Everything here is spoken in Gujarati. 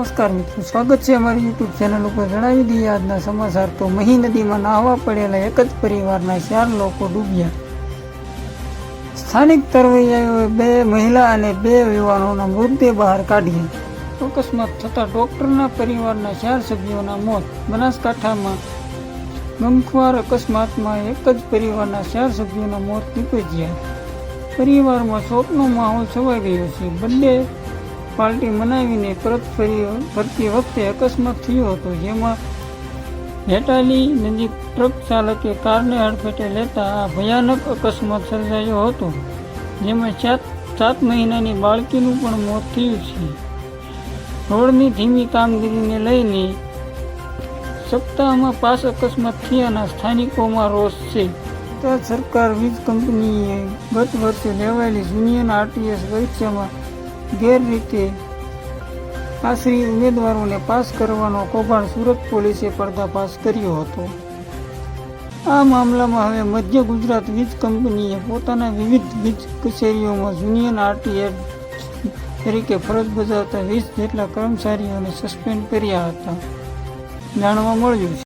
નમસ્કાર મિત્રો, સ્વાગત છે અમારી યુટ્યુબ ચેનલ ઉપર. જણાવી દઈએ, આજના સમાચાર તો મહી નદીમાં નાહવા પડેલા એક જ પરિવારના ચાર લોકો ડૂબ્યા. સ્થાનિક તરવૈયાઓએ બે મહિલા અને બે યુવાનોના મૃતદેહ બહાર કાઢ્યા. અકસ્માત થતા ડૉક્ટરના પરિવારના ચાર સભ્યોના મોત. બનાસકાંઠામાં ગમખ્વાર અકસ્માતમાં એક જ પરિવારના ચાર સભ્યોના મોત નીપજ્યા. પરિવારમાં શોકનો માહોલ છવાઈ ગયો છે. બંને પાર્ટી મનાવીને પરત ફરી ફરતી વખતે અકસ્માત થયો હતો. જેમાં હેટાલી નજીક ટ્રક ચાલકે કારને હડફેટે લેતા આ ભયાનક અકસ્માત સર્જાયો હતો, જેમાં સાત સાત મહિનાની બાળકીનું પણ મોત થયું છે. રોડની ધીમી કામગીરીને લઈને સપ્તાહમાં પાંચ અકસ્માત થયાના સ્થાનિકોમાં રોષ છે. ગુજરાત સરકાર વીજ કંપનીએ ગત વર્ષે લેવાયેલી જુનિયર આરટીએસ પરીક્ષામાં ગેરરીતે આશરી ઉમેદવારોને પાસ કરવાનો કૌભાંડ સુરત પોલીસે પર્દાફાશ કર્યો હતો. આ મામલામાં હવે મધ્ય ગુજરાત વીજ કંપનીએ પોતાના વિવિધ વીજ કચેરીઓમાં જુનિયર આરટીએ તરીકે ફરજ બજાવતા વીસ જેટલા કર્મચારીઓને સસ્પેન્ડ કર્યા હતા. જાણવા મળ્યું છે.